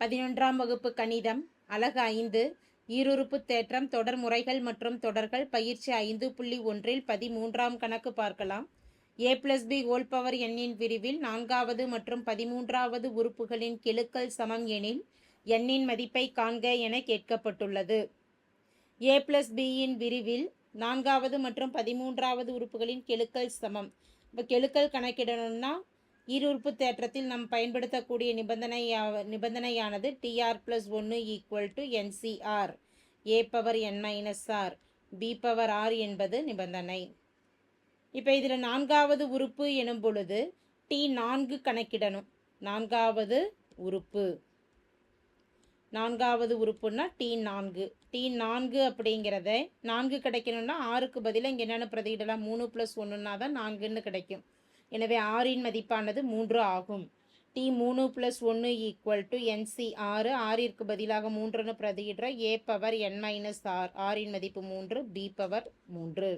பதினொன்றாம் வகுப்பு கணிதம் அலகு ஐந்து ஈருறுப்பு தேற்றம் தொடர் முறைகள் மற்றும் தொடர்கள் பயிற்சி ஐந்து புள்ளி ஒன்றில் பதிமூன்றாம் கணக்கு பார்க்கலாம். A plus B whole power எண்ணின் விரிவில் நான்காவது மற்றும் பதிமூன்றாவது உறுப்புகளின் கெழுக்கள் சமம் எனில் எண்ணின் மதிப்பை காண்க என கேட்கப்பட்டுள்ளது. ஏ பிளஸ் பியின் விரிவில் நான்காவது மற்றும் பதிமூன்றாவது உறுப்புகளின் கெழுக்கள் சமம். இப்போ கெழுக்கள் கணக்கிடணும்னா ஈருறுப்பு தேற்றத்தில் நாம் பயன்படுத்தக்கூடிய நிபந்தனை நிபந்தனையானது டிஆர் ப்ளஸ் ஒன்று equal to n C r A power n minus r B power r என்பது நிபந்தனை. இப்போ இதில் நான்காவது உறுப்பு எனும் பொழுது டி நான்கு கணக்கிடணும். நான்காவது உறுப்பு. நான்காவது உறுப்புன்னா டி நான்கு. டி நான்கு அப்படிங்கிறத நான்கு கிடைக்கணும்னா ஆறுக்கு பதிலாக இங்கே என்னென்ன பிரதியிடலாம். மூணு ப்ளஸ் ஒன்றுனா தான் நான்குன்னு கிடைக்கும். எனவே ஆறின் மதிப்பானது மூன்று ஆகும். டி மூணு ப்ளஸ் ஒன்று ஈக்குவல் டு என்சி ஆறு. ஆறிற்கு பதிலாக மூன்றுன்னு பிரதியிடுற A power n minus r ஆறின் மதிப்பு மூன்று பி பவர் மூன்று.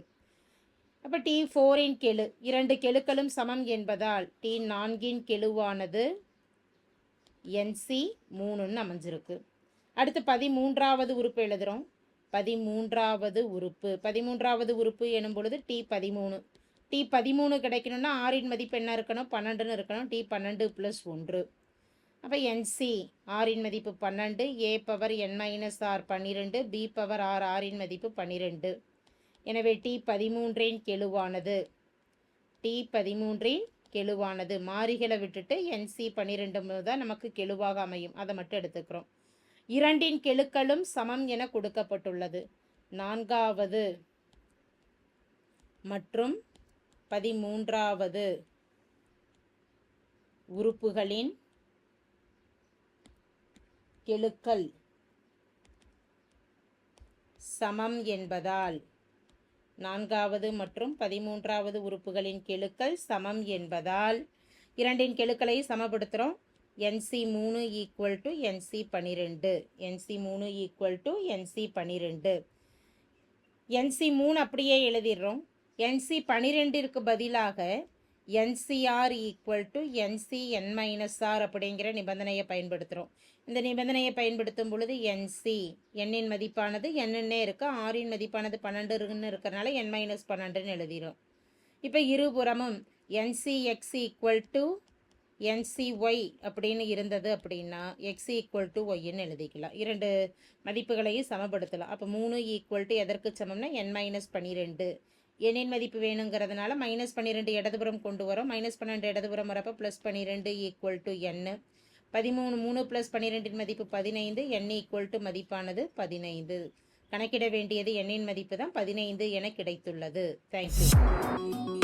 அப்போ டி ஃபோரின் கெழு. இரண்டு கெழுக்களும் சமம் என்பதால் டி நான்கின் கெழுவானது என்சி மூணுன்னு அமைஞ்சிருக்கு. அடுத்து பதிமூன்றாவது உறுப்பு எழுதுகிறோம் பதிமூன்றாவது உறுப்பு. பதிமூன்றாவது உறுப்பு எனும் பொழுது டி பதிமூணு. டி பதிமூணு கிடைக்கணும்னா ஆறின் மதிப்பு என்ன இருக்கணும் பன்னெண்டுன்னு இருக்கணும். டி பன்னெண்டு ப்ளஸ் ஒன்று. அப்போ என்சி ஆறின் மதிப்பு பன்னெண்டு A power n minus r பன்னிரெண்டு பி பவர் ஆர் ஆறின் மதிப்பு பன்னிரெண்டு. எனவே டி பதிமூன்றின் கெழுவானது. டி பதிமூன்றின் கெழுவானது. மாறிகளை விட்டுட்டு என்சி பன்னிரெண்டு தான் நமக்கு கெழுவாக அமையும். அதை மட்டும் எடுத்துக்கிறோம். இரண்டின் கெழுக்களும் சமம் என கொடுக்கப்பட்டுள்ளது. நான்காவது. மற்றும் பதிமூன்றாவது. உறுப்புகளின் கெழுக்கள். சமம் என்பதால் நான்காவது மற்றும் பதிமூன்றாவது உறுப்புகளின் கெழுக்கள் சமம் என்பதால் இரண்டின் கெழுக்களை சமப்படுத்துகிறோம் என்சி மூணு ஈக்குவல் டு என்சி பன்னிரெண்டு என்சி மூணு ஈக்குவல் டு என்சி பன்னிரெண்டு என்சி மூணு அப்படியே எழுதிடுறோம். என்சி பன்னிரெண்டிற்கு பதிலாக n C r equal to n C n minus r அப்படிங்கிற நிபந்தனையை பயன்படுத்துகிறோம் இந்த நிபந்தனையை பயன்படுத்தும் பொழுது என்சி எண்ணின் மதிப்பானது என்னென்னே இருக்குது ஆறின் மதிப்பானது பன்னெண்டுன்னு இருக்கிறனால என் மைனஸ் பன்னெண்டுன்னு எழுதிடும் இப்போ இருபுறமும் n C x equal to n C y அப்படின்னு இருந்தது அப்படின்னா எக்ஸ் ஈக்குவல் டு ஒய்ன்னு எழுதிக்கலாம். இரண்டு மதிப்புகளையும் சமப்படுத்தலாம். அப்போ மூணு ஈக்குவல் டு எதற்கு சமம்னா என் மைனஸ் பன்னிரெண்டு எண்ணின் மதிப்பு வேணுங்கிறதுனால மைனஸ் பன்னிரெண்டு இடதுபுறம் கொண்டு வரோம். மைனஸ் பன்னெண்டு இடதுபுறம் வரப்போ ப்ளஸ் பன்னிரெண்டு ஈக்குவல் டு என்னு பதிமூணு மூணு ப்ளஸ் பன்னிரெண்டின் மதிப்பு பதினைந்து என் ஈக்குவல் டு மதிப்பானது பதினைந்து. கணக்கிட வேண்டியது எண்ணின் மதிப்பு தான் பதினைந்து என கிடைத்துள்ளது. தேங்க்யூ